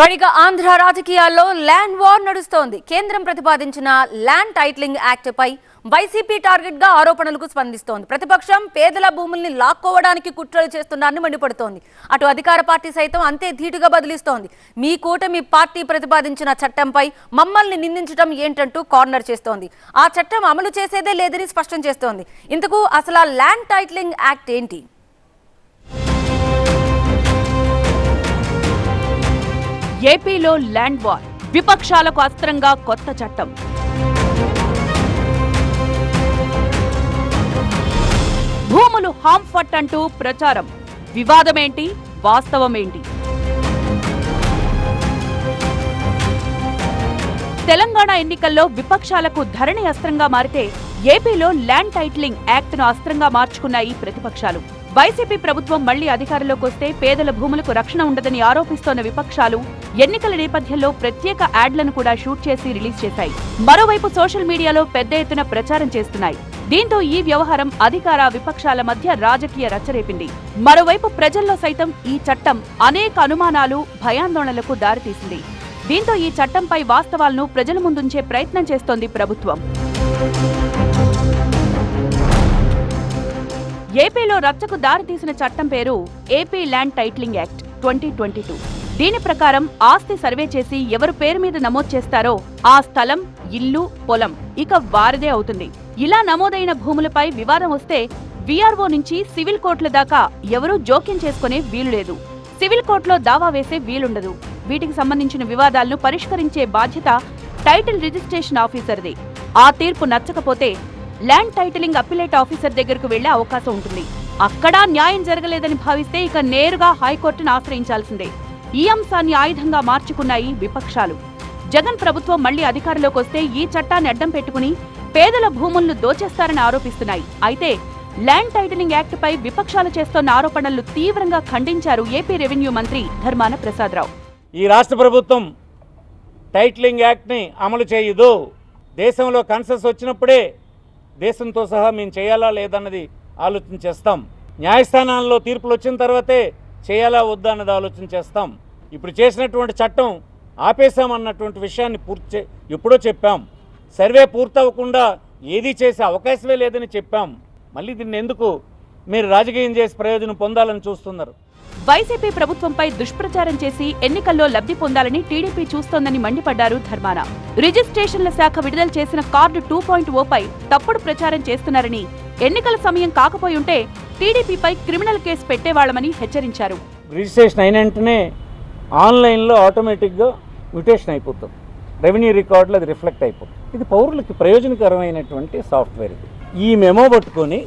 రణిక ఆంధ్ర రాజకీయాల్లో land war నడుస్తోంది. కేంద్రం ప్రతిపాదించిన ల్యాండ్ టైట్లింగ్ యాక్ట్ పై వైసీపీ టార్గెట్గా ఆరోపణలకు స్పందిస్తోంది. ప్రతిపక్షం పేదల భూముల్ని లాక్కోవడానికి కుట్రలు చేస్తున్నారని మండిపడుతోంది. అటు అధికార పార్టీ సైతం అంతే ధీటుగా బదిలిస్తోంది. మీ కూటమి పార్టీ ప్రతిపాదించిన చట్టంపై మమ్మల్ని నిందించడం ఏంటంటూ కార్నర్ చేస్తోంది. ఆ చట్టం అమలు చేసేదే లేదని స్పష్టం చేస్తోంది. ఇంతకు అసలు ఆ ల్యాండ్ టైట్లింగ్ యాక్ట్ ఏంటి? ఏపీలో ల్యాండ్ వార్ విపక్షాలకు అస్త్రంగా కొత్త చట్టం. భూములు హాంఫట్ అంటూ ప్రచారం. వివాదమేంటి? వాస్తవమేంటి? తెలంగాణ ఎన్నికల్లో విపక్షాలకు ధరణి అస్త్రంగా మారితే ఏపీలో ల్యాండ్ టైటిలింగ్ యాక్ట్ను అస్త్రంగా మార్చుకున్నాయి ప్రతిపక్షాలు. వైసీపీ ప్రభుత్వం మళ్ళీ అధికారంలోకి వస్తే పేదల భూములకు రక్షణ ఉండదని ఆరోపిస్తోన్న విపక్షాలు ఎన్నికల నేపథ్యంలో ప్రత్యేక యాడ్లను కూడా షూట్ చేసి రిలీజ్ చేశాయి. మరోవైపు సోషల్ మీడియాలో పెద్ద ఎత్తున ప్రచారం చేస్తున్నాయి. దీంతో ఈ వ్యవహారం అధికార విపక్షాల మధ్య రాజకీయ రచ్చరేపింది. మరోవైపు ప్రజల్లో సైతం ఈ చట్టం అనేక అనుమానాలు భయాందోళనలకు దారితీసింది. దీంతో ఈ చట్టంపై వాస్తవాలను ప్రజల ముందుంచే ప్రయత్నం చేస్తోంది ప్రభుత్వం. ఏపీలో రచ్చకు దారితీసిన చట్టం పేరు AP land titling act twenty twenty two. దీని ప్రకారం ఆస్తి సర్వే చేసి ఎవరు పేరు మీద నమోదు చేస్తారో ఆ స్థలం ఇల్లు పొలం ఇక వారిదే అవుతుంది. ఇలా నమోదైన భూములపై వివాదం వస్తే వీఆర్ఓ నుంచి సివిల్ కోర్టుల దాకా ఎవరూ జోక్యం చేసుకునే వీలు లేదు. సివిల్ కోర్టులో దావా వేసే వీలుండదు. వీటికి సంబంధించిన వివాదాలను పరిష్కరించే బాధ్యత టైటిల్ రిజిస్ట్రేషన్ ఆఫీసర్ది. ఆ తీర్పు నచ్చకపోతే ల్యాండ్ టైటిలింగ్ అప్పిలేట్ ఆఫీసర్ దగ్గరకు వెళ్ళే అవకాశం ఉంటుంది. అక్కడా న్యాయం జరగలేదని భావిస్తే ఇక నేరుగా హైకోర్టును ఆశ్రయించాల్సిందే. ఈ అంశాన్ని ఆయుధంగా మార్చుకున్నాయి విపక్షాలు. జగన్ ప్రభుత్వం మళ్ళీ అధికారంలోకి వస్తే ఈ చట్టాన్ని అడ్డం పెట్టుకుని పేదల భూములను దోచేస్తారని ఆరోపిస్తున్నాయి. అయితే ల్యాండ్ టైటిలింగ్ యాక్ట్ పై విపక్షాలు చేస్తోన్న ఆరోపణలు తీవ్రంగా ఖండించారు ఏపీ రెవెన్యూ మంత్రి ధర్మాన ప్రసాదరావు. ఈ రాష్ట్ర ప్రభుత్వం టైటిలింగ్ యాక్ట్ని అమలు చేయదు. దేశంలో కన్సెస్ వచ్చినప్పుడే దేశంతో సహా మేము చేయాలా లేదన్నది ఆలోచన చేస్తాం. న్యాయస్థానాల్లో తీర్పులు వచ్చిన తర్వాతే చేయాలా వద్దా అన్నది ఆలోచన చేస్తాం. ఇప్పుడు చేసినటువంటి చట్టం ఆపేశామన్నటువంటి విషయాన్ని పూర్తి ఎప్పుడో చెప్పాం. సర్వే పూర్తవ్వకుండా ఏదీ చేసే అవకాశమే లేదని చెప్పాం. మళ్ళీ దీన్ని ఎందుకు మీరు రాజకీయం చేసి ప్రయోజనం పొందాలని చూస్తున్నారు? వైసీపీ ప్రభుత్వంపై దుష్ప్రచారం చేసి ఎన్నికల్లో లబ్ధి పొందాలని టీడీపీ చూస్తోందని మండిపడ్డారు ధర్మాన. రిజిస్ట్రేషన్ల శాఖ విడుదల చేసిన కార్డు టూ పాయింట్ ఓపై తప్పుడు ప్రచారం చేస్తున్నారని ఎన్నికల సమయం కాకపోయి ఉంటే టీడీపీపై క్రిమినల్ కేసు పెట్టేవాళ్ళమని హెచ్చరించారు. రిజిస్ట్రేషన్ అయిన వెంటనే ఆన్లైన్లో ఆటోమేటిక్గా మ్యూటేషన్ అయిపోతుంది. రెవెన్యూ రికార్డులో అది రిఫ్లెక్ట్ అయిపోతుంది. ఇది పౌరులకి ప్రయోజనకరమైనటువంటి సాఫ్ట్వేర్ ఇది. ఈ మెమో పట్టుకొని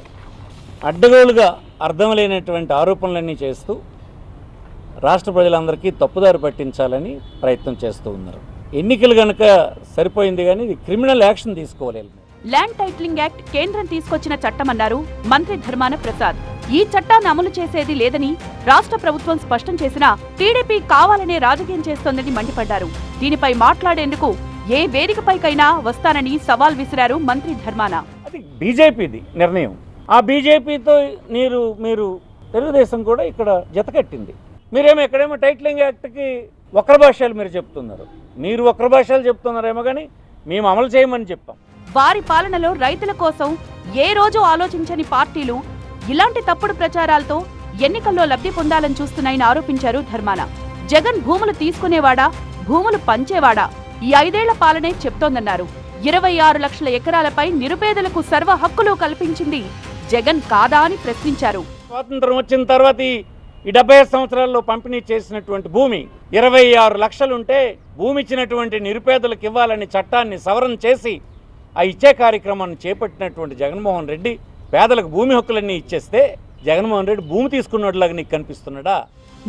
అడ్డగోలుగా అర్థం లేనటువంటి ఆరోపణలన్నీ చేస్తూ రాష్ట్ర ప్రజలందరికీ తప్పుదారి పట్టించాలని ప్రయత్నం చేస్తూ ఉన్నారు. ఎన్నికలు కనుక సరిపోయింది కానీ ఇది క్రిమినల్ యాక్షన్ తీసుకోలేదు ల్యాండ్ టైటిలింగ్ యాక్ట్ కేంద్రం తీసుకొచ్చిన చట్టమన్నారు మంత్రి ధర్మాన ప్రసాద్. ఈ చట్టాన్ని అమలు చేసేది లేదని రాష్ట్ర ప్రభుత్వం స్పష్టం చేసినా టీడీపీ కావాలనే రాజకీయం చేస్తోందని మండిపడ్డారు. దీనిపై మాట్లాడేందుకు ఏ వేదికపైకైనా వస్తానని సవాల్ విసిరారు మంత్రి ధర్మాన. అది బీజేపీది నిర్ణయం. ఆ బీజేపీతో మీరు మీరు తెలుగుదేశం కూడా ఇక్కడ జతకట్టింది మీరేమో ఎక్కడేమో టైటిలింగ్ యాక్ట్కి వక్ర భాషలు మీరు చెప్తున్నారు. మీరు వక్ర భాషలు చెప్తున్నారేమో కానీ మేము అమలు చేయమని చెప్పాం. వారి పాలనలో రైతుల కోసం ఏ రోజు ఆలోచించని పార్టీలు ఇలాంటి తప్పుడు ప్రచారాలతో ఎన్నికల్లో లబ్ధి పొందాలని చూస్తున్నాయని ఆరోపించారు ధర్మాన. జగన్ భూములు తీసుకునేవాడా? భూములు పంచేవాడా? ఈ ఐదేళ్ళ పాలనే చెప్తోందన్నారు. ఇరవై ఆరు లక్షల ఎకరాలపై నిరుపేదలకు సర్వ హక్కులు కల్పించింది జగన్ కాదా అని ప్రశ్నించారు. స్వాతంత్రం వచ్చిన తర్వాత ఈ డెబ్బై సంవత్సరాల్లో పంపిణీ చేసినటువంటి భూమి ఇరవై ఆరు లక్షలుంటే భూమి ఇచ్చినటువంటి నిరుపేదలకు ఇవ్వాలని చట్టాన్ని సవరణ చేసి ఆ ఇచ్చే కార్యక్రమాన్ని చేపట్టినటువంటి జగన్మోహన్ రెడ్డి పేదలకు భూమి హక్కులన్నీ ఇచ్చేస్తే జగన్మోహన్ రెడ్డి భూమి తీసుకున్నట్లాగా నీకు కనిపిస్తున్నాడా?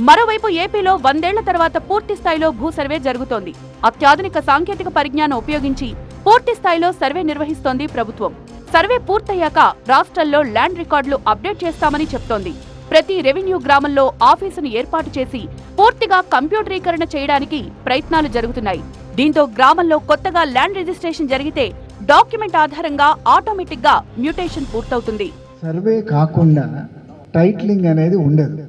మరోవైపు ఏపీలో వందేళ్ళ తర్వాత పూర్తి స్థాయిలో భూ సర్వే జరుగుతోంది. అత్యాధునిక సాంకేతిక పరిజ్ఞానం ఉపయోగించి పూర్తి స్థాయిలో సర్వే నిర్వహిస్తోంది ప్రభుత్వం. సర్వే పూర్తయ్యాక రాష్ట్రంలో ల్యాండ్ రికార్డులు అప్డేట్ చేస్తామని చెప్తోంది. ప్రతి రెవెన్యూ గ్రామంలో ఆఫీసును ఏర్పాటు చేసి పూర్తిగా కంప్యూటరీకరణ చేయడానికి ప్రయత్నాలు జరుగుతున్నాయి. దీంతో గ్రామంలో కొత్తగా ల్యాండ్ రిజిస్ట్రేషన్ జరిగితే డాక్యుమెంట్ ఆధారంగా ఆటోమేటిక్గా మ్యూటేషన్ పూర్తవుతుంది. సర్వే కాకుండా టైటిలింగ్ అనేది ఉండదు.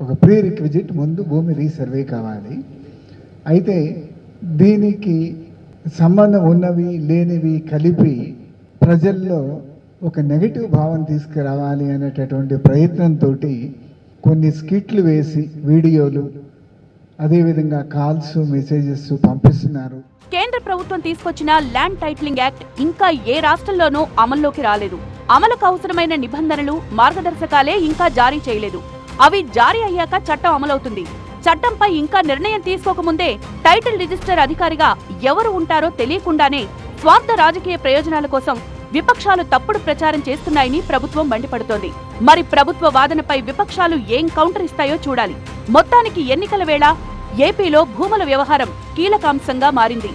ఒక ప్రీ రిక్విజిట్ ముందు భూమి రీసర్వే కావాలి. అయితే దీనికి సంబంధం ఉన్నవి లేనివి కలిపి ప్రజల్లో ఒక నెగటివ్ భావం తీసుకురావాలి అనేటటువంటి ప్రయత్నంతో కొన్ని స్కిట్లు వేసి వీడియోలు అదేవిధంగా కాల్స్ మెసేజెస్ పంపిస్తున్నారు. కేంద్ర ప్రభుత్వం తీసుకొచ్చిన ల్యాండ్ టైటిలింగ్ యాక్ట్ ఇంకా ఏ రాష్ట్రంలోనూ అమల్లోకి రాలేదు. అమలుకు అవసరమైన నిబంధనలు మార్గదర్శకాలే ఇంకా జారీ చేయలేదు. అవి జారీ అయ్యాక చట్టం అమలవుతుంది. చట్టంపై ఇంకా నిర్ణయం తీసుకోకముందే టైటిల్ రిజిస్టర్ అధికారిగా ఎవరు ఉంటారో తెలియకుండానే స్వార్థ రాజకీయ ప్రయోజనాల కోసం విపక్షాలు తప్పుడు ప్రచారం చేస్తున్నాయని ప్రభుత్వం మండిపడుతోంది. మరి ప్రభుత్వ వాదనపై విపక్షాలు ఏం కౌంటర్ ఇస్తాయో చూడాలి. మొత్తానికి ఎన్నికల వేళ ఏపీలో భూముల వ్యవహారం కీలకాంశంగా మారింది.